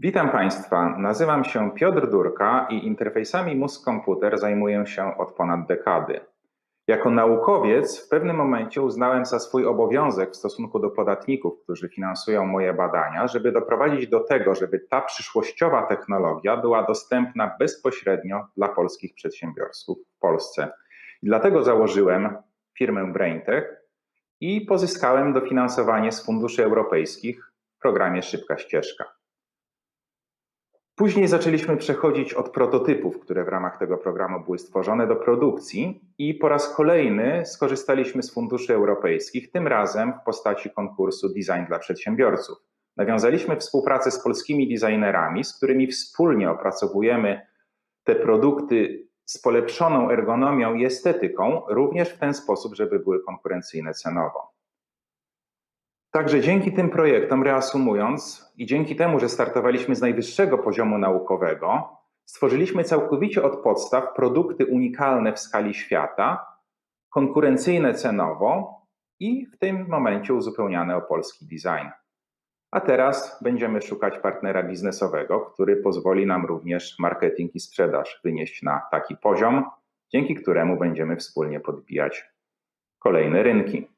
Witam Państwa. Nazywam się Piotr Durka i interfejsami mózg-komputer zajmuję się od ponad dekady. Jako naukowiec w pewnym momencie uznałem za swój obowiązek w stosunku do podatników, którzy finansują moje badania, żeby doprowadzić do tego, żeby ta przyszłościowa technologia była dostępna bezpośrednio dla polskich przedsiębiorców w Polsce. I dlatego założyłem firmę BrainTech i pozyskałem dofinansowanie z funduszy europejskich w programie Szybka Ścieżka. Później zaczęliśmy przechodzić od prototypów, które w ramach tego programu były stworzone, do produkcji i po raz kolejny skorzystaliśmy z funduszy europejskich, tym razem w postaci konkursu Design dla Przedsiębiorców. Nawiązaliśmy współpracę z polskimi designerami, z którymi wspólnie opracowujemy te produkty z polepszoną ergonomią i estetyką, również w ten sposób, żeby były konkurencyjne cenowo. Także dzięki tym projektom, reasumując, i dzięki temu, że startowaliśmy z najwyższego poziomu naukowego, stworzyliśmy całkowicie od podstaw produkty unikalne w skali świata, konkurencyjne cenowo i w tym momencie uzupełniane o polski design. A teraz będziemy szukać partnera biznesowego, który pozwoli nam również marketing i sprzedaż wynieść na taki poziom, dzięki któremu będziemy wspólnie podbijać kolejne rynki.